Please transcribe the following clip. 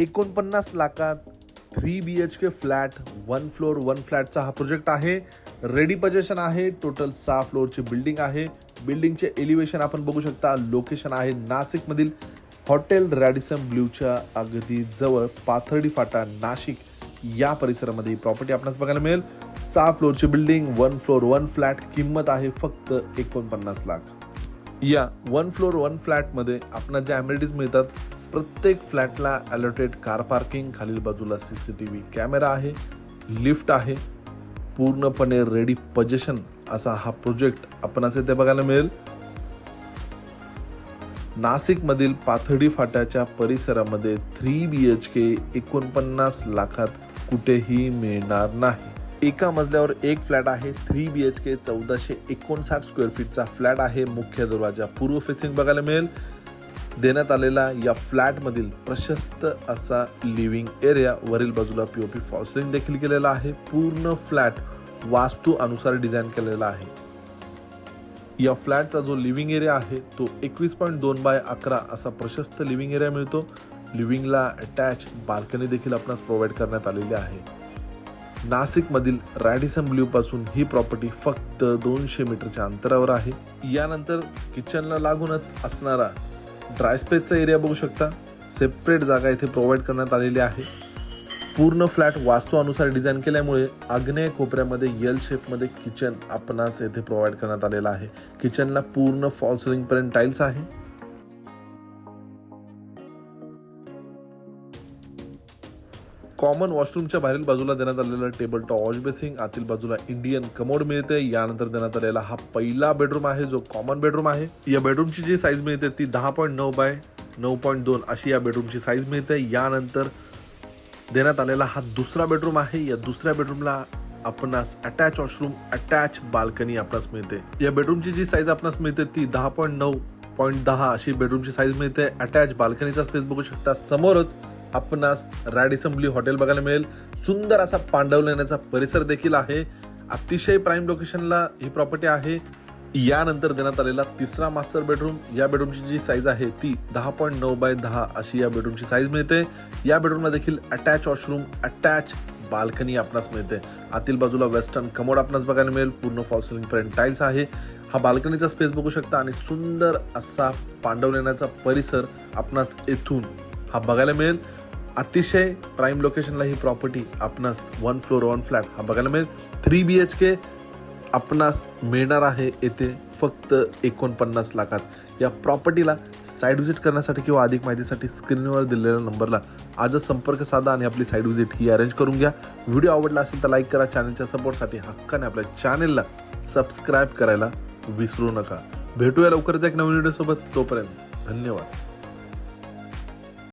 एकोणपन्नास लाखात three B H K flat one floor one फ्लॅटचा हा प्रोजेक्ट आहे. रेडी पजेशन आहे. टोटल सहा फ्लोअरची बिल्डिंग आहे. बिल्डिंगचे एलिव्हेशन आपण बघू शकता. लोकेशन आहे नाशिकमधील हॉटेल रॅडिसन ब्ल्यूच्या अगदी जवळ पाथर्डी फाटा नाशिक. या परिसरामध्ये प्रॉपर्टी आपणास बघायला मिळेल. सहा फ्लोअरची building one floor one flat किंमत आहे फक्त एकोणपन्नास लाख. या वन फ्लोअर वन फ्लॅटमध्ये आपल्याला ज्या ॲम्युनिटीज मिळतात प्रत्येक फ्लॅटला अलॉटेड कार पार्किंग खालील बाजूला C C T V camera आहे लिफ्ट आहे पूर्णपणे रेडी पजेशन असा हा प्रोजेक्ट आपणास ते बघायला मिळेल. नाशिकमधील पाथडी फाट्याच्या परिसरामध्ये थ्री बी एच के एकोणपन्नास लाखात कुठेही मिळणार नाही. एका मजल्यावर एक फ्लॅट आहे थ्री बी एच के चौदाशे एकोणसाठ स्क्वेअर फीटचा फ्लॅट आहे. मुख्य दरवाजा पूर्व फेसिंग बघायला मिळेल. देण्यात आलेला या फ्लॅटमधील प्रशस्त असा लिव्हिंग एरिया वरील बाजूला पी फॉल्सिंग देखील केलेला आहे. पूर्ण फ्लॅट वास्तू अनुसार डिझाईन केलेला आहे. या फ्लॅटचा जो लिव्हिंग एरिया आहे तो एकवीस पॉईंट दोन बाय अकरा असा प्रशस्त लिव्हिंग एरिया मिळतो. लिव्हिंगला अटॅच बाल्कनी देखील आपणास प्रोव्हाइड करण्यात आलेली आहे. नाशिकमधील रॅडिसन ब्ल्यूपासून ही प्रॉपर्टी फक्त दोनशे मीटरच्या अंतरावर आहे. यानंतर किचनला लागूनच असणारा ड्राय स्पेसचा एरिया बघू शकता. सेपरेट जागा इथे प्रोव्हाइड करण्यात आलेली आहे. पूर्ण फ्लॅट वास्तूनुसार डिझाईन केल्यामुळे आग्नेय कोपऱ्यामध्ये यल शेपमध्ये किचन आपणास येथे प्रोव्हाइड करण्यात आलेलं आहे. किचनला पूर्ण फॉल्स रिंगपर्यंत टाईल्स आहे. कॉमन वॉशरूमच्या बाहेरील बाजूला देण्यात आलेला टेबल टॉप वॉश बेसिंग आतील बाजूला इंडियन कमोड मिळते. यानंतर देण्यात आलेला हा पहिला बेडरूम आहे जो कॉमन बेडरूम आहे. या बेडरूमची जी साईज मिळते ती दहा पॉईंट नऊ बाय नऊ पॉईंट दोन अशी या बेडरूमची साईज मिळते. यानंतर देण्यात आलेला हा दुसरा बेडरूम आहे. या दुसऱ्या बेडरूमला आपणास अटॅच वॉशरूम अटॅच बाल्कनी आपणास मिळते. या बेडरूमची जी साईज आपणास मिळते ती दहा पॉईंट नऊ पॉईंट दहा अशी बेडरूमची साईज मिळते. अटॅच बाल्कनीचा स्पेस बघू शकता. समोरच आपणास रॅडिसंबली हॉटेल बघायला मिळेल. सुंदर असा पांडव लेण्याचा परिसर देखील आहे. अतिशय प्राईम लोकेशनला ही प्रॉपर्टी आहे. यानंतर देण्यात आलेला तिसरा मास्टर बेडरूम या बेडरूमची जी साईज आहे ती दहा पॉईंट नऊ बाय दहा अशी या बेडरूमची साईज मिळते. या बेडरूमला देखील अटॅच वॉशरूम अटॅच बाल्कनी आपणास मिळते. आतील बाजूला वेस्टर्न कमोड आपणास बघायला मिळेल. पूर्ण फॉल्सिलिंग पर्यंत टाईल्स आहे. हा बाल्कनीचा स्पेस बघू शकता आणि सुंदर असा पांडव लेण्याचा परिसर आपणास येथून हा बघायला मिळेल. अतिशय प्राईम लोकेशनला ही प्रॉपर्टी आपणास वन फ्लोअर वन फ्लॅट हा बघायला मिळेल. थ्री बी एच के आपणास मिळणार आहे येथे फक्त एकोणपन्नास लाखात. या प्रॉपर्टीला साईड व्हिजिट करण्यासाठी किंवा अधिक माहितीसाठी स्क्रीनवर दिलेल्या नंबरला आजच संपर्क साधा आणि आपली साईड व्हिजिट ही अरेंज करून घ्या. व्हिडिओ आवडला असेल तर लाईक करा. चॅनलच्या सपोर्टसाठी हक्काने आपल्या चॅनेलला सबस्क्राईब करायला विसरू नका. भेटूया लवकरच एक नवीन व्हिडिओसोबत तोपर्यंत धन्यवाद.